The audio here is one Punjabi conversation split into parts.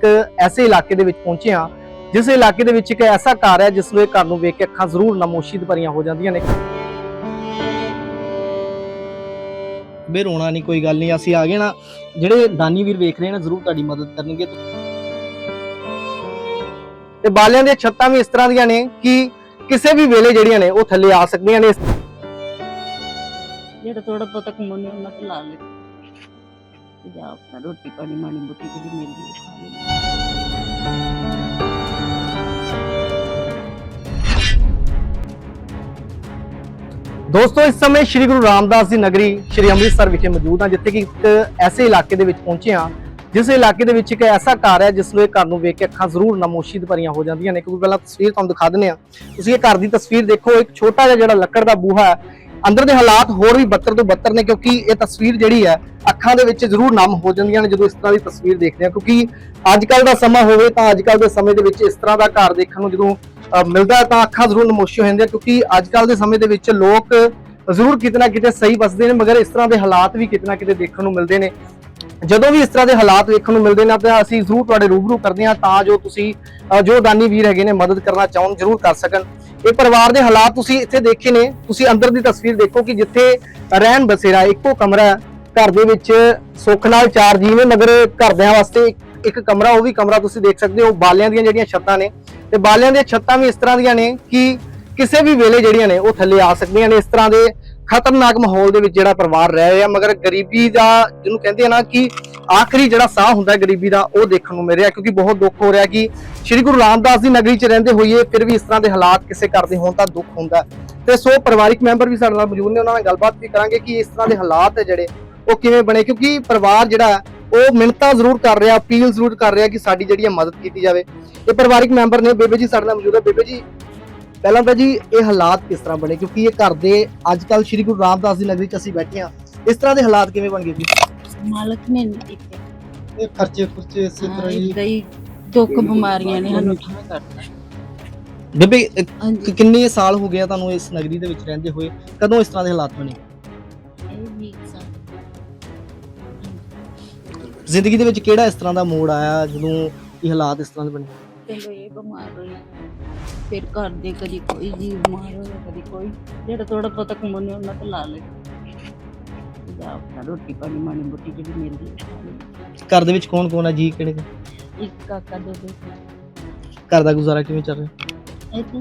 ਇੱਕ ਐਸੇ ਇਲਾਕੇ ਦੇ ਵਿੱਚ ਪਹੁੰਚੇ ਹਾਂ, ਜਿਸ ਇਲਾਕੇ ਦੇ ਵਿੱਚ ਇੱਕ ਐਸਾ ਘਰ ਹੈ, ਜਿਸ ਨੂੰ ਇਹ ਘਰ ਨੂੰ ਵੇਖ ਕੇ ਅੱਖਾਂ ਜ਼ਰੂਰ ਨਮੋਸ਼ੀਦ ਭਰੀਆਂ ਹੋ ਜਾਂਦੀਆਂ ਨੇ। ਬੇ, ਰੋਣਾ ਨਹੀਂ ਕੋਈ ਗੱਲ ਨਹੀਂ ਅਸੀਂ ਆ ਗਏ ਨਾ। ਜਿਹੜੇ ਦਾਨੀ ਵੀਰ ਵੇਖ ਰਹੇ ਨੇ, ਜ਼ਰੂਰ ਤੁਹਾਡੀ ਮਦਦ ਕਰਨਗੇ। ਤੇ ਬਾਲਿਆਂ ਦੀਆਂ ਛੱਤਾਂ ਵੀ ਇਸ ਤਰ੍ਹਾਂ ਦੀਆਂ ਨੇ ਕਿ ਕਿਸੇ ਵੀ ਵੇਲੇ ਜਿਹੜੀਆਂ ਨੇ, ਉਹ ਥੱਲੇ ਆ ਸਕਦੀਆਂ ਨੇ। ਜਿਹੜਾ ਥੋੜਾ ਬਹੁਤਾ ਕਮਾਉਂਦੇ ਉਹਨਾਂ ਤੇ ਲਾ ਲੈ ਤੇ ਜਾ ਆਪਣਾ ਰੋਟੀ ਪਾਣੀ ਮਾਣੀ ਮੁੱਟੀ ਜਿਹੜੀ ਮਿਲਦੀ ਹੈ, ਖਾ ਲੈਂਦੇ ਦੋਸਤੋ, ਇਸ ਸਮੇਂ ਸ੍ਰੀ ਗੁਰੂ ਰਾਮਦਾਸ ਦੀ ਨਗਰੀ ਸ੍ਰੀ ਅੰਮ੍ਰਿਤਸਰ ਵਿਖੇ ਮੌਜੂਦ ਹਾਂ, ਜਿੱਥੇ ਕਿ ਇੱਕ ਐਸੇ ਇਲਾਕੇ ਦੇ ਵਿੱਚ ਪਹੁੰਚੇ ਹਾਂ, ਜਿਸ ਇਲਾਕੇ ਦੇ ਵਿੱਚ ਇੱਕ ਐਸਾ ਘਰ ਹੈ, ਜਿਸ ਨੂੰ ਇਹ ਘਰ ਨੂੰ ਵੇਖ ਕੇ ਅੱਖਾਂ ਜ਼ਰੂਰ ਨਮੋਸ਼ੀਦ ਭਰੀਆਂ ਹੋ ਜਾਂਦੀਆਂ ਨੇ। ਕਿਉਂਕਿ ਪਹਿਲਾਂ ਤਸਵੀਰ ਤੁਹਾਨੂੰ ਦਿਖਾ ਦਿੰਦੇ ਆ ਤੁਸੀਂ ਇਹ ਘਰ ਦੀ ਤਸਵੀਰ ਦੇਖੋ, ਇੱਕ ਛੋਟਾ ਜਿਹਾ ਜਿਹੜਾ ਲੱਕੜ ਦਾ ਬੂਹਾ ਹੈ ਅੰਦਰ ਦੇ ਹਾਲਾਤ ਹੋਰ ਵੀ ਬੱਤਰ ਤੋਂ ਬੱਤਰ ਨੇ, ਕਿਉਂਕਿ ਇਹ ਤਸਵੀਰ ਜਿਹੜੀ ਹੈ, ਅੱਖਾਂ ਦੇ ਵਿੱਚ ਜ਼ਰੂਰ ਨਮ ਹੋ ਜਾਂਦੀਆਂ ਨੇ ਜਦੋਂ ਇਸ ਤਰ੍ਹਾਂ ਦੀ ਤਸਵੀਰ ਦੇਖਦੇ ਹਾਂ। ਕਿਉਂਕਿ ਅੱਜ ਕੱਲ ਦਾ ਸਮਾਂ ਹੋਵੇ ਤਾਂ ਅੱਜ ਕੱਲ ਦੇ ਸਮੇਂ ਦੇ ਵਿੱਚ ਇਸ ਤਰ੍ਹਾਂ ਦਾ ਘਰ ਦੇਖਣ ਨੂੰ ਜਦੋਂ ਮਿਲਦਾ ਤਾਂ ਅੱਖਾਂ ਜ਼ਰੂਰ ਨਮੋਸ਼ੀ ਹੋ ਜਾਂਦੀਆਂ ਕਿਉਂਕਿ ਅੱਜ ਕੱਲ ਦੇ ਸਮੇਂ ਦੇ ਵਿੱਚ ਲੋਕ ਜ਼ਰੂਰ ਕਿਤੇ ਨਾ ਕਿਤੇ ਸਹੀ ਵਸਦੇ ਨੇ, ਮਗਰ ਇਸ ਤਰ੍ਹਾਂ ਦੇ ਹਾਲਾਤ ਵੀ ਕਿਤੇ ਨਾ ਕਿਤੇ ਦੇਖਣ ਨੂੰ ਮਿਲਦੇ ਨੇ। ਜਦੋਂ ਵੀ ਇਸ ਤਰ੍ਹਾਂ ਦੇ ਹਾਲਾਤ ਵੇਖਣ ਨੂੰ ਮਿਲਦੇ ਨੇ, ਤਾਂ ਅਸੀਂ ਜ਼ਰੂਰ ਤੁਹਾਡੇ ਰੂਬਰੂ ਕਰਦੇ ਹਾਂ ਤਾਂ ਜੋ ਤੁਸੀਂ ਜੋ ਦਾਨੀ ਵੀਰ ਹੈਗੇ ਨੇ, ਮਦਦ ਕਰਨਾ ਚਾਹਣ, ਜ਼ਰੂਰ ਕਰ ਸਕਣ। ਇਹ ਪਰਿਵਾਰ ਦੇ ਹਾਲਾਤ ਤੁਸੀਂ ਇੱਥੇ ਦੇਖੇ ਨੇ। ਤੁਸੀਂ ਅੰਦਰ ਦੀ ਤਸਵੀਰ ਦੇਖੋ ਕਿ ਜਿੱਥੇ ਰਹਿਣ ਬਸੇਰਾ, ਇੱਕੋ ਕਮਰਾ ਘਰ ਦੇ ਵਿੱਚ ਸੁੱਖ ਨਾਲ ਚਾਰ ਜੀਵ ਨੇ ਮਗਰ ਘਰਦਿਆਂ ਵਾਸਤੇ ਇੱਕ ਕਮਰਾ, ਉਹ ਵੀ ਕਮਰਾ ਤੁਸੀਂ ਦੇਖ ਸਕਦੇ ਹੋ। ਬਾਲਿਆਂ ਦੀਆਂ ਜਿਹੜੀਆਂ ਛੱਤਾਂ ਨੇ। ਤੇ ਬਾਲਿਆਂ ਦੀਆਂ ਛੱਤਾਂ ਵੀ ਇਸ ਤਰ੍ਹਾਂ ਦੀਆਂ ਨੇ ਕਿ ਕਿਸੇ ਵੀ ਵੇਲੇ ਜਿਹੜੀਆਂ ਨੇ ਉਹ ਥੱਲੇ ਆ ਸਕਦੀਆਂ ਨੇ। ਇਸ ਤਰ੍ਹਾਂ ਦੇ ਖਤਰਨਾਕ ਮਾਹੌਲ ਦੇ ਵਿੱਚ ਜਿਹੜਾ ਪਰਿਵਾਰ ਰਹਿ ਰਿਹਾ ਮਗਰ ਗਰੀਬੀ ਦਾ ਜਿਹਨੂੰ ਕਹਿੰਦੇ ਆ ਨਾ ਕਿ ਆਖਰੀ ਜਿਹੜਾ ਸਾਹ ਹੁੰਦਾ ਗਰੀਬੀ ਦਾ ਉਹ ਦੇਖਣ ਨੂੰ ਮਿਲ ਰਿਹਾ ਕਿਉਂਕਿ ਬਹੁਤ ਦੁੱਖ ਹੋ ਰਿਹਾ ਕਿ ਸ੍ਰੀ ਗੁਰੂ ਰਾਮਦਾਸ ਦੀ ਨਗਰੀ 'ਚ ਰਹਿੰਦੇ ਹੋਈਏ ਫਿਰ ਵੀ ਇਸ ਤਰ੍ਹਾਂ ਦੇ ਹਾਲਾਤ ਕਿਸੇ ਕਰਦੇ ਹੋਣ ਤਾਂ ਦੁੱਖ ਹੁੰਦਾ ਤੇ ਸੋ ਪਰਿਵਾਰਿਕ ਮੈਂਬਰ ਵੀ ਸਾਡੇ ਨਾਲ ਮੌਜੂਦ ਨੇ ਉਹਨਾਂ ਨਾਲ ਗੱਲਬਾਤ ਵੀ ਕਰਾਂਗੇ ਕਿ ਇਸ ਤਰ੍ਹਾਂ ਦੇ ਹਾਲਾਤ ਹੈ ਜਿਹੜੇ ਉਹ ਕਿਵੇਂ ਬਣੇ ਕਿਉਂਕਿ ਪਰਿਵਾਰ ਜਿਹੜਾ ਹੈ, ਉਹ ਮਿੰਨਤਾਂ ਜ਼ਰੂਰ ਕਰ ਰਿਹਾ ਅਪੀਲ ਜ਼ਰੂਰ ਕਰ ਰਿਹਾ ਕਿ ਸਾਡੀ ਜਿਹੜੀ ਹੈ ਮਦਦ ਕੀਤੀ ਜਾਵੇ। ਇਹ ਪਰਿਵਾਰਿਕ ਮੈਂਬਰ ਨੇ ਬੇਬੇ ਜੀ ਸਾਡੇ ਨਾਲ ਮੌਜੂਦ ਹੈ ਬੇਬੇ ਜੀ ਪਹਿਲਾਂ ਤਾਂ ਜੀ ਇਹ ਹਾਲਾਤ ਕਿਸ ਤਰ੍ਹਾਂ ਬਣੇ? ਕਿਉਂਕਿ ਇਹ ਘਰ ਦੇ ਅੱਜ ਕੱਲ ਸ੍ਰੀ ਗੁਰੂ ਰਾਮਦਾਸ ਦੀ ਨਗਰੀ 'ਚ ਅਸੀਂ ਬੈਠੇ ਹਾਂ। ਇਸ ਤਰ੍ਹਾਂ ਦੇ ਹਾਲਾਤ ਕਿਵੇਂ ਬਣ ਗਏ ਜੀ? ਮਾਲਕ ਨੇ ਨਹੀਂ ਦਿੱਤੇ ਇਹ ਖਰਚੇ ਖੁਰਚੇ ਇਸੇ ਤਰ੍ਹਾਂ ਹੀ ਹੀ ਦੁੱਖ ਬਿਮਾਰੀਆਂ ਨੇ ਸਾਨੂੰ। ਠਾਂ ਕਰਤਾ ਬੇਬੇ ਅਹ, ਹਾਂਜੀ। ਕਿ- ਕਿੰਨੇ ਸਾਲ ਹੋ ਗਿਆ ਤੁਹਾਨੂੰ ਇਸ ਨਗਰੀ ਦੇ ਵਿੱਚ ਰਹਿੰਦੇ ਹੋਏ? ਕਦੋਂ ਇਸ ਤਰ੍ਹਾਂ ਦੇ ਹਾਲਾਤ ਬਣੇ? ਇਹ ਵੀ ਸਾਂ ਜ਼ਿੰਦਗੀ ਦੇ ਵਿੱਚ ਕਿਹੜਾ ਇਸ ਤਰ੍ਹਾਂ ਦਾ ਮੋੜ ਆਇਆ ਜਦੋਂ ਇਹ ਹਾਲਾਤ ਇਸ ਤਰ੍ਹਾਂ ਦੇ ਬਣੇ? ਚਲੋ ਇਹ ਬਿਮਾਰ ਹੋਈ। ਫਿਰ ਘਰ ਦੇ ਕਦੀ ਕੋਈ ਜੀ ਬਿਮਾਰ ਹੋਇਆ ਕਦੀ ਕੋਈ। ਜਿਹੜਾ ਥੋੜਾ ਬਹੁਤਾ ਕਮਾਉਂਦੇ ਉਹਨਾਂ ਤੇ ਲਾ ਲੈ ਜਾ ਆਪਣਾ ਰੋਟੀ ਪਾਣੀ ਮਾਣੀ ਮੁੱਟੀ ਜਿਹੜੀ ਮਿਲਦੀ ਘਰ ਦੇ ਵਿੱਚ ਕੌਣ ਕੌਣ ਹੈ ਜੀ ਕਿਹੜੇ ਕਿਹੜੇ? ਇੱਕ ਕਾਕਾ ਦੇ ਦੇ। ਘਰ ਦਾ ਗੁਜ਼ਾਰਾ ਕਿਵੇਂ ਚੱਲ ਰਿਹਾ? ਇਹ ਤੇ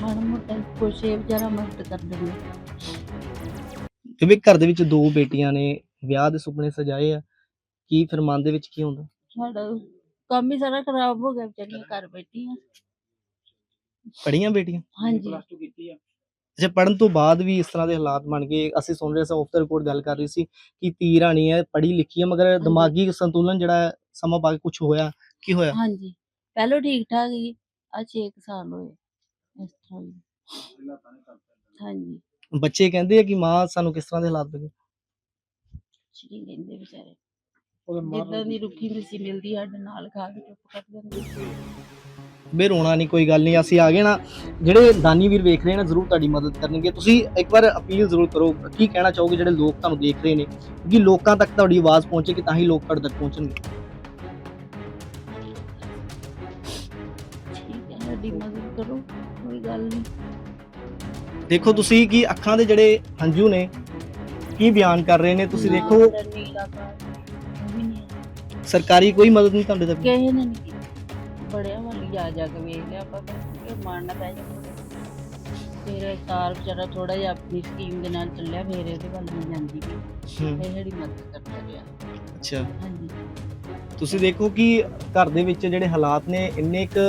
ਮਾੜਾ ਮੋਟਾ ਕੁਛ ਇਹ ਵਿਚਾਰਾ ਮਦਦ ਕਰ ਦਿੰਦਾ ਕਿਉਂਕਿ ਘਰ ਦੇ ਵਿੱਚ ਦੋ ਬੇਟੀਆਂ ਨੇ ਵਿਆਹ ਦੇ ਸੁਪਨੇ ਸਜਾਏ ਆ। ਕੀ ਫਿਰ ਮਨ ਦੇ ਵਿੱਚ ਕੀ ਹੁੰਦਾ? ਸਾਡਾ ਕੰਮ ਹੀ ਸਾਰਾ ਖਰਾਬ ਹੋ ਗਿਆ ਵਿਚਾਰੀਆਂ ਘਰ ਬੈਠੀਆਂ। ਪੜੀਆਂ ਬੇਟੀਆਂ? ਹਾਂਜੀ। ਅੱਛਾ ਪੜਨ ਤੋਂ ਬਾਅਦ ਵੀ ਇਸ ਤਰ੍ਹਾਂ ਦੇ ਹਾਲਾਤ ਬਣ ਗਏ। ਅਸੀਂ ਸੁਣ ਰਹੇ ਸਾਂ ਆਫ ਦਾ ਰਿਪੋਰਟ ਗੱਲ ਕਰ ਰਹੀ ਸੀ ਕਿ ਧੀ ਰਾਣੀ ਹੈ ਪੜ੍ਹੀ ਲਿਖੀ ਹੈ ਮਗਰ ਦਿਮਾਗੀ ਸੰਤੁਲਨ ਜਿਹੜਾ ਹੈ, ਸਮਾਂ ਪਾ ਕੇ ਕੁਝ ਹੋਇਆ ਕੀ ਹੋਇਆ? ਹਾਂਜੀ। ਪਹਿਲਾਂ ਠੀਕ ਠਾਕ ਹੀ ਆ 6 ਸਾਲ ਹੋਏ ਇਸ ਤਰ੍ਹਾਂ ਹੀ। ਹਾਂਜੀ। ਬੱਚੇ ਕਹਿੰਦੇ ਆ ਕਿ ਮਾਂ ਸਾਨੂੰ ਕਿਸ ਤਰ੍ਹਾਂ ਦੇ ਹਾਲਾਤ ਬਣੇ? ਸ਼ਰੀ ਕਹਿੰਦੇ ਵਿਚਾਰੇ? ਜਿੱਦਾਂ ਦੀ ਰੁੱਖੀ ਮਿੱਸੀ ਮਿਲਦੀ ਸਾਡੇ ਨਾਲ ਖਾ ਕੇ ਚੁੱਪ ਕਰ ਜਾਂਦੇ ਬੇ ਰੋਣਾ ਨਹੀਂ ਕੋਈ ਗੱਲ ਨਹੀਂ ਅਸੀਂ ਆ ਗਏ ਨਾ। ਜਿਹੜੇ ਦਾਨੀ ਵੀਰ ਵੇਖ ਰਹੇ ਨੇ ਜ਼ਰੂਰ ਤੁਹਾਡੀ ਮਦਦ ਕਰਨਗੇ। ਤੁਸੀਂ ਇੱਕ ਵਾਰ ਅਪੀਲ ਜ਼ਰੂਰ ਕਰੋ ਕੀ ਕਹਿਣਾ ਚਾਹੋਗੇ ਜਿਹੜੇ ਲੋਕ ਤੁਹਾਨੂੰ ਦੇਖ ਰਹੇ ਨੇ? ਕਿ ਲੋਕਾਂ ਤੱਕ ਤੁਹਾਡੀ ਆਵਾਜ਼ ਪਹੁੰਚੇ ਕਿ ਤਾਂ ਹੀ ਲੋਕ ਤੁਹਾਡੇ ਤੱਕ ਪਹੁੰਚਣਗੇ। ਠੀਕ ਹੈ ਸਾਡੀ ਮਦਦ ਕਰੋ ਕੋਈ ਗੱਲ ਨਹੀਂ ਦੇਖੋ ਤੁਸੀਂ ਕਿ ਅੱਖਾਂ ਦੇ ਜਿਹੜੇ ਹੰਝੂ ਨੇ ਕੀ ਬਿਆਨ ਕਰ ਰਹੇ ਨੇ ਤੁਸੀਂ ਦੇਖੋ। ਨੀਲਾ। ਸਰਕਾਰੀ ਕੋਈ ਮਦਦ ਨਹੀਂ ਤੁਹਾਡੇ ਤੱਕ? ਕਿਸੇ ਨੇ ਨਹੀਂ ਕੀਤੀ। ਬੜਿਆਂ ਵਾਲੀ ਜਾ ਜਾ ਕੇ ਵੇਖ ਲਿਆ ਆਪਾਂ ਕਿ ਮਾਰਨਾ ਪੈ ਜਾਂਦਾ। ਫਿਰ ਕਾਰ ਵਿਚਾਰਾ ਥੋੜਾ ਜਿਹਾ ਆਪਣੀ ਸਕੀਮ ਦੇ ਨਾਲ ਚੱਲਿਆ ਫਿਰ ਇਹਦੇ ਵੱਲ ਨਹੀਂ ਜਾਂਦੀ ਵੀ ਇਹ ਜਿਹੜੀ ਮਦਦ ਕਰਦਾ ਰਿਹਾ ਅੱਛਾ। ਹਾਂਜੀ। ਤੁਸੀਂ ਦੇਖੋ ਕਿ ਘਰ ਦੇ ਵਿੱਚ ਜਿਹੜੇ ਹਾਲਾਤ ਨੇ ਇੰਨੇ ਕੁ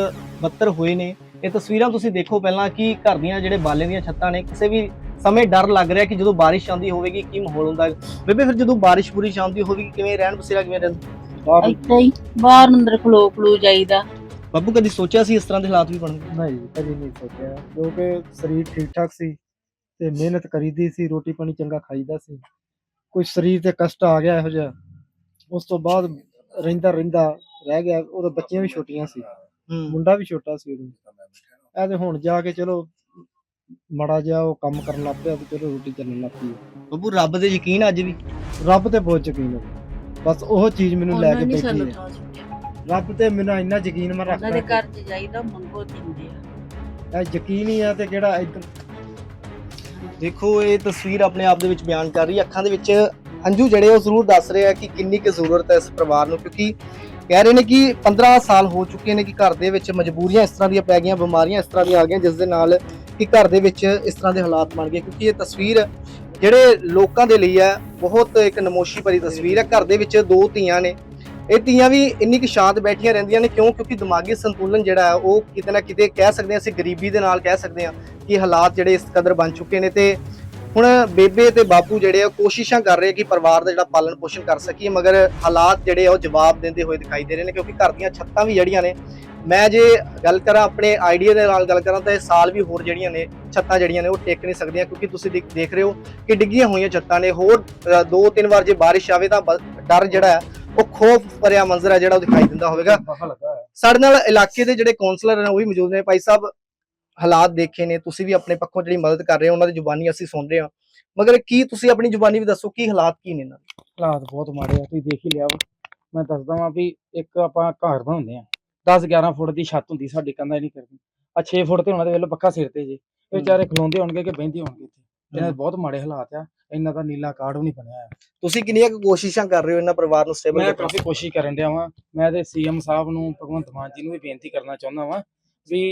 ਬੱਤਰ ਹੋਏ ਨੇ। ਇਹ ਤਸਵੀਰਾਂ ਤੁਸੀਂ ਦੇਖੋ ਪਹਿਲਾਂ ਕਿ ਘਰ ਦੀਆਂ ਜਿਹੜੇ ਬਾਲੇ ਦੀਆਂ ਛੱਤਾਂ ਨੇ ਕਿਸੇ ਵੀ ਸਮੇਂ ਡਰ ਲੱਗ ਰਿਹਾ ਕਿ ਜਦੋਂ ਬਾਰਿਸ਼ ਆਉਂਦੀ ਹੋਵੇਗੀ ਕੀ ਮਾਹੌਲ ਹੁੰਦਾ। ਬੇਬੇ ਫਿਰ ਜਦੋਂ ਬਾਰਿਸ਼ ਪੂਰੀ ਆਉਂਦੀ ਹੋਵੇਗੀ ਕਿਵੇਂ ਰਹਿਣ ਬਸੇਰਾ ਕਿਵੇਂ ਰਹਿੰਦਾ ਬਾਹਰ ਏਦਾਂ ਹੀ ਬਾਹਰ ਅੰਦਰ ਖਲੋ ਖਲੂ ਜਾਈਦਾ। ਬਾਬੂ ਕਦੀ ਸੋਚਿਆ ਸੀ ਇਸ ਤਰ੍ਹਾਂ ਦੇ ਹਾਲਾਤ ਵੀ ਬਣਨਗੇ? ਨਹੀਂ ਕਦੀ ਨਹੀਂ ਸੋਚਿਆ। ਕਿਉਂਕਿ ਸਰੀਰ ਠੀਕ ਠਾਕ ਸੀ ਤੇ ਮਿਹਨਤ ਕਰੀਦੀ ਸੀ ਰੋਟੀ ਪਾਣੀ ਚੰਗਾ ਖਾਈਦਾ ਸੀ। ਕੋਈ ਸਰੀਰ ਤੇ ਕਸ਼ਟ ਆ ਗਿਆ ਇਹੋ ਜਿਹਾ ਉਸ ਤੋਂ ਬਾਅਦ ਰਹਿੰਦਾ ਰਹਿੰਦਾ ਰਹਿ ਗਿਆ। ਉਹਦੇ ਬੱਚੀਆਂ ਵੀ ਛੋਟੀਆਂ ਸੀ ਮੁੰਡਾ ਵੀ ਛੋਟਾ ਸੀ ਉਦੋਂ ਇਹ ਤੇ ਹੁਣ ਜਾ ਕੇ ਚਲੋ ਮੜਾ ਜਿਹਾ ਉਹ ਕੰਮ ਕਰਨ ਲੱਗ ਪਿਆ ਤੇ ਚਲੋ ਰੋਟੀ ਚੱਲਣ ਲੱਗ ਪਈ। ਬਾਬੂ ਰੱਬ ਦੇ ਯਕੀਨ ਅੱਜ ਵੀ? ਰੱਬ ਤੇ ਬਹੁਤ ਯਕੀਨ ਹੈ। ਬਸ ਉਹ ਚੀਜ਼ ਮੈਨੂੰ ਲੈ ਕੇ ਬੈਠੀ ਹੈ। ਰੱਬ ਤੇ ਮੈਨੂੰ ਇੰਨਾ ਯਕੀਨ ਮੈਂ ਉਹਨਾਂ ਦੇ ਰੱਖਦਾ ਘਰ ਚ ਜਾਈਦਾ ਮੰਗੋ ਦਿੰਦੇ ਆ। ਇਹ ਯਕੀਨ ਹੀ ਆ ਤੇ ਕਿਹੜਾ ਇੱਧਰ ਦੇਖੋ ਇਹ ਤਸਵੀਰ ਆਪਣੇ ਆਪ ਦੇ ਵਿੱਚ ਬਿਆਨ ਕਰ ਰਹੀ ਹੈ। ਅੱਖਾਂ ਦੇ ਵਿੱਚ ਹੰਝੂ ਜਿਹੜੇ ਉਹ ਜ਼ਰੂਰ ਦੱਸ ਰਹੇ ਆ ਕਿ ਕਿੰਨੀ ਕੁ ਜ਼ਰੂਰਤ ਹੈ ਇਸ ਪਰਿਵਾਰ ਨੂੰ ਕਿਉਂਕਿ ਕਹਿ ਰਹੇ ਨੇ ਕਿ 15 ਸਾਲ ਹੋ ਚੁੱਕੇ ਨੇ ਕਿ ਘਰ ਦੇ ਵਿੱਚ ਮਜਬੂਰੀਆਂ ਇਸ ਤਰ੍ਹਾਂ ਦੀਆਂ ਪੈ ਗਈਆਂ ਬਿਮਾਰੀਆਂ ਇਸ ਤਰ੍ਹਾਂ ਦੀਆਂ ਆ ਗਈਆਂ ਜਿਸ ਦੇ ਨਾਲ ਕਿ ਘਰ ਦੇ ਵਿੱਚ ਇਸ ਤਰ੍ਹਾਂ ਦੇ ਹਾਲਾਤ ਬਣ ਗਏ। ਕਿਉਂਕਿ ਇਹ ਤਸਵੀਰ ਜਿਹੜੇ ਲੋਕਾਂ ਦੇ ਲਈ ਹੈ, ਬਹੁਤ ਇੱਕ ਨਮੋਸ਼ੀ ਭਰੀ ਤਸਵੀਰ ਹੈ। ਘਰ ਦੇ ਵਿੱਚ ਦੋ ਧੀਆਂ ਨੇ। ਇਹ ਧੀਆਂ ਵੀ ਇੰਨੀ ਕੁ ਸ਼ਾਂਤ ਬੈਠੀਆਂ ਰਹਿੰਦੀਆਂ ਨੇ, ਕਿਉਂ? ਕਿਉਂਕਿ ਦਿਮਾਗੀ ਸੰਤੁਲਨ ਜਿਹੜਾ ਹੈ, ਉਹ ਕਿਤੇ ਨਾ ਕਿਤੇ ਕਹਿ ਸਕਦੇ ਹਾਂ, ਅਸੀਂ ਗਰੀਬੀ ਦੇ ਨਾਲ ਕਹਿ ਸਕਦੇ ਹਾਂ ਕਿ ਹਾਲਾਤ ਜਿਹੜੇ ਇਸ ਕਦਰ ਬਣ ਚੁੱਕੇ ਨੇ ਤੇ ਹੁਣ ਬੇਬੇ ਤੇ ਬਾਪੂ ਜਿਹੜੇ ਆ ਕੋਸ਼ਿਸ਼ਾਂ ਕਰ ਰਹੇ ਕਿ ਪਰਿਵਾਰ ਦਾ ਜਿਹੜਾ ਪਾਲਣ ਪੋਸ਼ਣ ਕਰ ਸਕੀਏ ਮਗਰ ਹਾਲਾਤ ਜਿਹੜੇ ਆ ਉਹ ਜਵਾਬ ਦਿੰਦੇ ਹੋਏ ਦਿਖਾਈ ਦੇ ਰਹੇ ਨੇ ਕਿਉਂਕਿ ਘਰ ਦੀਆਂ ਛੱਤਾਂ ਵੀ ਜਿਹੜੀਆਂ ਨੇ। ਮੈਂ ਜੇ ਗੱਲ ਕਰਾਂ ਆਪਣੇ ਆਈਡੀਆ ਦੇ ਨਾਲ ਗੱਲ ਕਰਾਂ ਤਾਂ ਇਹ ਸਾਲ ਵੀ ਹੋਰ ਜਿਹੜੀਆਂ ਨੇ ਛੱਤਾਂ ਜਿਹੜੀਆਂ ਨੇ ਉਹ ਟੇਕ ਨਹੀਂ ਸਕਦੀਆਂ ਕਿਉਂਕਿ ਤੁਸੀਂ ਦੇਖ ਰਹੇ ਹੋ ਕਿ ਡਿੱਗੀਆਂ ਹੋਈਆਂ ਛੱਤਾਂ ਨੇ। ਹੋਰ ਦੋ ਤਿੰਨ ਵਾਰ ਜੇ ਬਾਰਿਸ਼ ਆਵੇ ਤਾਂ ਡਰ ਜਿਹੜਾ ਉਹ ਖੋਫ ਭਰਿਆ ਮੰਜ਼ਰ ਹੈ ਜਿਹੜਾ ਉਹ ਦਿਖਾਈ ਦਿੰਦਾ ਹੋਵੇਗਾ। ਸਾਡੇ ਨਾਲ ਇਲਾਕੇ ਦੇ ਜਿਹੜੇ ਕਾਉਂਸਲਰ ਨੇ ਉਹ ਵੀ ਮੌਜੂਦ ਨੇ। ਭਾਈ ਸਾਹਿਬ ਹਾਲਾਤ ਦੇਖੇ ਨੇ ਤੁਸੀਂ ਵੀ ਆਪਣੇ ਪੱਖੋਂ ਜਿਹੜੀ ਮਦਦ ਕਰ ਰਹੇ ਹੋ ਉਹਨਾਂ ਦੀ ਜ਼ੁਬਾਨੀ ਅਸੀਂ ਸੁਣ ਰਹੇ ਹਾਂ। ਮਗਰ ਕੀ ਤੁਸੀਂ ਆਪਣੀ ਜ਼ੁਬਾਨੀ ਵੀ ਦੱਸੋ ਕੀ ਹਾਲਾਤ ਕੀ ਨੇ ਇਹਨਾਂ ਦੇ? ਹਾਲਾਤ ਬਹੁਤ ਮਾੜੇ ਆ ਤੁਸੀਂ ਦੇਖ ਹੀ ਲਿਆ ਵਾ। ਮੈਂ ਦੱਸਦਾ ਵਾਂ ਵੀ ਇੱਕ ਆਪਾਂ ਘਰ ਬਣਾਉਂਦੇ ਆ 10 11 ਫੁੱਟ ਦੀ ਛੱਤ ਹੁੰਦੀ ਸਾਡੀ ਕੰਧਾਂ ਨਹੀਂ ਕਰਦੀ। ਆ 6 ਫੁੱਟ ਤੇ ਉਹਨਾਂ ਦੇ ਵੇਲੇ ਪੱਕਾ ਸਿਰ ਤੇ ਜੇ। ਇਹ ਵਿਚਾਰੇ ਖਲੋਂਦੇ ਹੋਣਗੇ ਕਿ ਬਹਿੰਦੇ ਹੋਣਗੇ ਇੱਥੇ। ਇਹਨਾਂ ਦੇ ਬਹੁਤ ਮਾੜੇ ਹਾਲਾਤ ਆ ਇਹਨਾਂ ਦਾ ਨੀਲਾ ਕਾਰਡ ਵੀ ਨਹੀਂ ਬਣਿਆ ਆ ਤੁਸੀਂ ਕਿੰਨੀਆਂ ਕੁ ਕੋਸ਼ਿਸ਼ਾਂ ਕਰ ਰਹੇ ਹੋ ਇਹਨਾਂ ਪਰਿਵਾਰ ਨੂੰ ਸਟੇਬਲ ਮੈਂ ਕਾਫੀ ਕੋਸ਼ਿਸ਼ ਕਰਨ ਡਿਆ ਵਾਂ। ਮੈਂ ਤੇ ਸੀਐਮ ਸਾਹਿਬ ਨੂੰ ਭਗਵੰਤ ਮਾਨ ਜੀ ਨੂੰ ਵੀ ਬੇਨਤੀ ਕਰਨਾ ਚਾਹੁੰਦਾ ਵਾਂ ਵੀ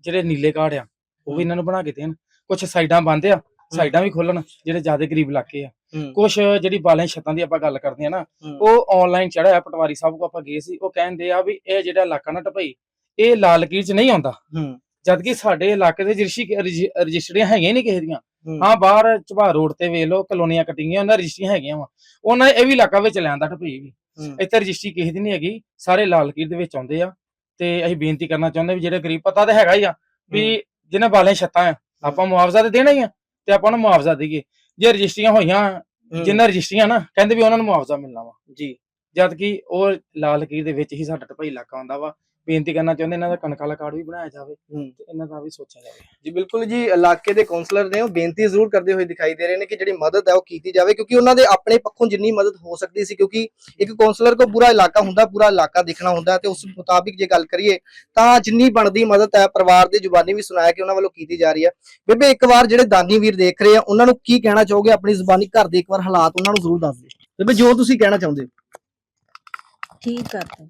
ਜਿਹੜੇ ਨੀਲੇ ਕਾਰਡ ਆ ਉਹ ਵੀ ਇਹਨਾਂ ਨੂੰ ਬਣਾ ਕੇ ਦੇਣ। ਕੁਝ ਸਾਈਡਾਂ ਬੰਦ ਆ ਸਾਈਡਾਂ ਵੀ ਖੋਲਣ ਜਿਹੜੇ ਜ਼ਿਆਦਾ ਗਰੀਬ ਇਲਾਕੇ ਆ। ਕੁਝ ਜਿਹੜੀ ਬਾਲਿਆਂ ਛੱਤਾਂ ਦੀ ਆਪਾਂ ਗੱਲ ਕਰਦੇ ਆ ਨਾ ਉਹ ਆਨਲਾਈਨ ਚੜਿਆ ਪਟਵਾਰੀ ਸਾਹਿਬ ਕੋ ਆਪਾਂ ਗਏ ਸੀ ਉਹ ਕਹਿੰਦੇ ਆ ਵੀ ਇਹ ਜਿਹੜਾ ਇਲਾਕਾ ਨਾ ਢਪਈ ਇਹ ਲਾਲ ਲਕੀਰ ਚ ਨਹੀਂ ਆਉਂਦਾ। ਜਦ ਕਿ ਸਾਡੇ ਇਲਾਕੇ ਦੇ ਰਜਿ- ਰਜਿਸਟਰੀਆਂ ਹੈਗੀਆਂ ਨਹੀਂ ਕਿਸੇ ਦੀਆਂ। ਹੂੰ। ਬਾਹਰ ਝਬਾਰ ਰੋਡ ਤੇ ਵੇਖ ਲਓ ਕਲੋਨੀਆਂ ਕੱਟੀਆਂ ਉਹਨਾਂ ਰਜਿਸਟਰੀਆਂ ਹੈਗੀਆਂ ਵਾ। ਉਹਨਾਂ ਇਹ ਵੀ ਇਲਾਕਾ ਵਿੱਚ ਲਿਆਂਦਾ ਢਪਈ ਵੀ। ਇੱਥੇ ਰਜਿਸਟਰੀ ਕਿਸੇ ਦੀ ਨਹੀਂ ਹੈਗੀ ਸਾਰੇ ਲਾਲ ਲਕੀਰ ਦੇ ਵਿੱਚ ਆਉਂਦੇ ਆ। ਤੇ ਅਸੀਂ ਬੇਨਤੀ ਕਰਨਾ ਚਾਹੁੰਦੇ ਵੀ ਜਿਹੜੇ ਗਰੀਬ ਪਤਾ ਤਾਂ ਹੈਗਾ ਹੀ ਆ ਵੀ ਜਿਹਨਾਂ ਬਾਲੇ ਛੱਤਾਂ ਆ ਆਪਾਂ ਮੁਆਵਜ਼ਾ ਤੇ ਦੇਣਾ ਹੀ ਆ ਤੇ ਆਪਾਂ ਨੂੰ ਮੁਆਵਜ਼ਾ ਦੇਈਏ। ਜੇ ਰਜਿਸਟਰੀਆਂ ਹੋਈਆਂ ਜਿਨ੍ਹਾਂ ਰਜਿਸਟਰੀਆਂ ਨਾ ਕਹਿੰਦੇ ਵੀ ਉਹਨਾਂ ਨੂੰ ਮੁਆਵਜ਼ਾ ਮਿਲਣਾ ਵਾ। ਜੀ। ਜਦ ਕਿ ਉਹ ਲਾਲ ਲਕੀਰ ਦੇ ਵਿੱਚ ਹੀ ਸਾਡਾ ਢਪਈ ਇਲਾਕਾ ਆਉਂਦਾ ਵਾ। ਬੇਨਤੀ ਕਰਨਾ ਚਾਹੁੰਦੇ ਇਹਨਾਂ ਦਾ ਕਣਕ ਵਾਲਾ ਕਾਰਡ ਵੀ ਬਣਾਇਆ ਜਾਵੇ। ਤੇ ਇਹਨਾਂ ਦਾ ਵੀ ਸੋਚਿਆ ਜਾਵੇ। ਜੀ ਬਿਲਕੁਲ ਜੀ ਇਲਾਕੇ ਦੇ ਕਾਉਂਸਲਰ ਨੇ ਉਹ ਬੇਨਤੀ ਜ਼ਰੂਰ ਕਰਦੇ ਹੋਏ ਦਿਖਾਈ ਦੇ ਰਹੇ ਨੇ ਕਿ ਜਿਹੜੀ ਮਦਦ ਹੈ ਉਹ ਕੀਤੀ ਜਾਵੇ ਕਿਉਂਕਿ ਉਹਨਾਂ ਦੇ ਆਪਣੇ ਪੱਖੋਂ ਜਿੰਨੀ ਮਦਦ ਹੋ ਸਕਦੀ ਸੀ ਕਿਉਂਕਿ ਇੱਕ ਕਾਉਂਸਲਰ ਕੋ ਪੂਰਾ ਇਲਾਕਾ ਹੁੰਦਾ ਪੂਰਾ ਇਲਾਕਾ ਦੇਖਣਾ ਹੁੰਦਾ ਤੇ ਉਸ ਮੁਤਾਬਿਕ ਜੇ ਗੱਲ ਕਰੀਏ ਤਾਂ ਜਿੰਨੀ ਬਣਦੀ ਮਦਦ ਹੈ ਪਰਿਵਾਰ ਦੀ ਜ਼ੁਬਾਨੀ ਵੀ ਸੁਣਾਇਆ ਕਿ ਉਹਨਾਂ ਵੱਲੋਂ ਕੀਤੀ ਜਾ ਰਹੀ ਹੈ। ਬੇਬੇ ਇੱਕ ਵਾਰ ਜਿਹੜੇ ਦਾਨੀ ਵੀਰ ਦੇਖ ਰਹੇ ਆ ਉਹਨਾਂ ਨੂੰ ਕੀ ਕਹਿਣਾ ਚਾਹੋਗੇ? ਆਪਣੀ ਜ਼ੁਬਾਨੀ ਘਰ ਦੇ ਇੱਕ ਵਾਰ ਹਾਲਾਤ ਉਹਨਾਂ ਨੂੰ ਜ਼ਰੂਰ ਦੱਸ ਦਿਓ। ਬੇਬੇ ਜੋ ਤੁਸੀਂ ਕਹਿਣਾ ਚਾਹੁੰਦੇ ਹੋ। ਠੀਕ ਦੋ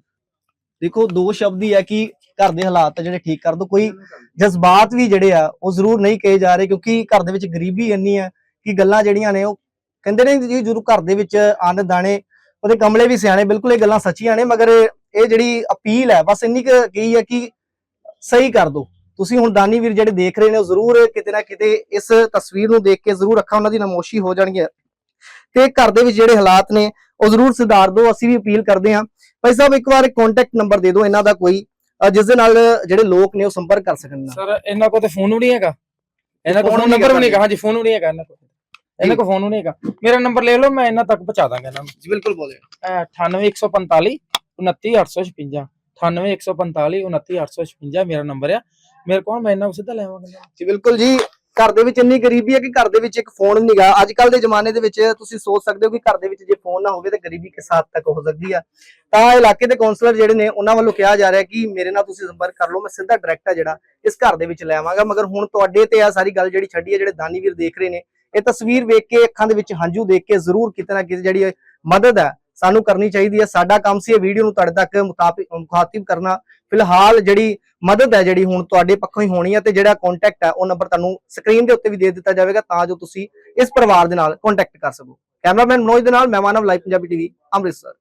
ਦੇਖੋ ਦੋ ਸ਼ਬਦ ਹੀ ਹੈ ਕਿ ਘਰ ਦੇ ਹਾਲਾਤ ਆ ਜਿਹੜੇ ਠੀਕ ਕਰ ਦੋ, ਕੋਈ ਜਜ਼ਬਾਤ ਵੀ ਜਿਹੜੇ ਆ, ਉਹ ਜ਼ਰੂਰ ਨਹੀਂ ਕਹੇ ਜਾ ਰਹੇ ਕਿਉਂਕਿ ਘਰ ਦੇ ਵਿੱਚ ਗਰੀਬੀ ਇੰਨੀ ਹੈ ਕਿ ਗੱਲਾਂ ਜਿਹੜੀਆਂ ਨੇ ਉਹ ਕਹਿੰਦੇ ਨੇ ਜੀ ਜਦੋਂ ਘਰ ਦੇ ਵਿੱਚ ਅੰਨ ਦਾਣੇ, ਉਹਦੇ ਕਮਲੇ ਵੀ ਸਿਆਣੇ, ਬਿਲਕੁਲ ਇਹ ਗੱਲਾਂ ਸੱਚੀਆਂ ਨੇ, ਮਗਰ ਇਹ ਜਿਹੜੀ ਅਪੀਲ ਹੈ ਬਸ ਇੰਨੀ ਕੁ ਕਹੀ ਹੈ ਕਿ ਸਹੀ ਕਰ ਦੋ। ਤੁਸੀਂ ਹੁਣ ਦਾਨੀ ਵੀਰ ਜਿਹੜੇ ਦੇਖ ਰਹੇ ਨੇ, ਉਹ ਜ਼ਰੂਰ ਕਿਤੇ ਨਾ ਕਿਤੇ ਇਸ ਤਸਵੀਰ ਨੂੰ ਦੇਖ ਕੇ ਜ਼ਰੂਰ ਅੱਖਾਂ ਉਹਨਾਂ ਦੀ ਨਮੋਸ਼ੀ ਹੋ ਜਾਣਗੀਆਂ। ਤੇ ਘਰ ਦੇ ਵਿੱਚ ਜਿਹੜੇ ਹਾਲਾਤ ਨੇ, ਉਹ ਜ਼ਰੂਰ ਸੁਧਾਰ ਦਿਓ ਅਸੀਂ ਵੀ ਅਪੀਲ ਕਰਦੇ ਹਾਂ ਭਾਈ ਸਾਹਿਬ ਇੱਕ ਵਾਰ ਕੰਟੈਕਟ ਨੰਬਰ ਦੇ ਦਿਓ ਇਹਨਾਂ ਦਾ ਕੋਈ ਜਿਸ ਦੇ ਨਾਲ ਜਿਹੜੇ ਲੋਕ ਨੇ ਉਹ ਸੰਪਰਕ ਕਰ ਸਕਣ ਸਰ ਇਹਨਾਂ ਕੋਲ ਤੇ ਫੋਨ ਵੀ ਨਹੀਂ ਹੈਗਾ। ਇਹਨਾਂ ਕੋਲ ਫੋਨ ਨੰਬਰ ਵੀ ਨਹੀਂ ਹੈਗਾ ਹਾਂਜੀ ਫੋਨ ਵੀ ਨਹੀਂ ਹੈਗਾ ਇਹਨਾਂ ਕੋਲ। ਇਹਨਾਂ ਕੋਲ ਫੋਨ ਵੀ ਨਹੀਂ ਹੈਗਾ। ਮੇਰਾ ਨੰਬਰ ਲੈ ਲਓ ਮੈਂ ਇਹਨਾਂ ਤੱਕ ਪਹੁੰਚਾ ਦਾਂਗਾ ਇਹਨਾਂ ਨੂੰ। ਜੀ ਬਿਲਕੁਲ ਬੋਲੇ 98145 29856 98145 29856 ਮੇਰਾ ਨੰਬਰ ਆ। ਮੇਰੇ ਕੋਲ ਮੈਂ ਇਹਨਾਂ ਨੂੰ ਸਿੱਧਾ ਲੈਵਾਂਗਾ ਜੀ ਬਿਲਕੁਲ ਜੀ। ਘਰ ਦੇ ਵਿੱਚ ਇੰਨੀ ਗਰੀਬੀ ਹੈ ਕਿ ਘਰ ਦੇ ਵਿੱਚ ਇੱਕ ਫੋਨ ਨਹੀਂਗਾ ਅੱਜ ਕੱਲ ਦੇ ਜ਼ਮਾਨੇ ਦੇ ਵਿੱਚ ਤੁਸੀਂ ਸੋਚ ਸਕਦੇ ਹੋ ਕਿ ਘਰ ਦੇ ਵਿੱਚ ਜੇ ਫੋਨ ਨਾ ਹੋਵੇ ਤਾਂ ਗਰੀਬੀ ਕਿਸ ਹੱਦ ਤੱਕ ਹੋ ਸਕਦੀ ਆ। ਤਾਂ ਇਲਾਕੇ ਦੇ ਕਾਉਂਸਲਰ ਜਿਹੜੇ ਨੇ, ਉਹਨਾਂ ਵੱਲੋਂ ਕਿਹਾ ਜਾ ਰਿਹਾ ਕਿ ਮੇਰੇ ਨਾਲ ਤੁਸੀਂ ਸੰਪਰਕ ਕਰ ਲਓ, ਮੈਂ ਸਿੱਧਾ ਡਾਇਰੈਕਟ ਆ ਜਿਹੜਾ, ਇਸ ਘਰ ਦੇ ਵਿੱਚ ਲੈ ਆਵਾਂਗਾ। ਮਗਰ ਹੁਣ ਤੁਹਾਡੇ ਤੇ ਆ ਸਾਰੀ ਗੱਲ ਜਿਹੜੀ ਛੱਡੀ ਹੈ, ਜਿਹੜੇ ਦਾਨੀ ਵੀਰ ਦੇਖ ਰਹੇ ਨੇ, ਇਹ ਤਸਵੀਰ ਵੇਖ ਕੇ ਅੱਖਾਂ ਦੇ ਵਿੱਚ ਹੰਝੂ ਦੇਖ ਕੇ ਜ਼ਰੂਰ ਕਿਤੇ ਨਾ ਕਿਤੇ ਜਿਹੜੀ ਮਦਦ ਹੈ ਸਾਨੂੰ ਕਰਨੀ ਚਾਹੀਦੀ ਹੈ। ਸਾਡਾ ਕੰਮ ਸੀ ਇਹ ਵੀਡੀਓ ਨੂੰ ਤੁਹਾਡੇ ਤੱਕ ਮੁਤਾਬਿਕ ਮੁਖਾਤਿਬ ਕਰਨਾ। ਫਿਲਹਾਲ ਜਿਹੜੀ ਮਦਦ ਹੈ ਜਿਹੜੀ ਹੁਣ ਤੁਹਾਡੇ ਪੱਖੋਂ ਹੀ ਹੋਣੀ ਹੈ ਤੇ ਜਿਹੜਾ ਕੰਟੈਕਟ ਹੈ ਉਹ ਨੰਬਰ ਤੁਹਾਨੂੰ ਸਕਰੀਨ ਦੇ ਉੱਤੇ ਵੀ ਦੇ ਦਿੱਤਾ ਜਾਵੇਗਾ ਤਾਂ ਜੋ ਤੁਸੀਂ ਇਸ ਪਰਿਵਾਰ ਦੇ ਨਾਲ ਕੰਟੈਕਟ ਕਰ ਸਕੋ। ਕੈਮਰਾਮੈਨ ਮਨੋਜ ਦੇ ਨਾਲ, ਮੈਂ ਮਾਨਵ ਲਾਈਵ ਪੰਜਾਬੀ ਟੀਵੀ ਅੰਮ੍ਰਿਤਸਰ।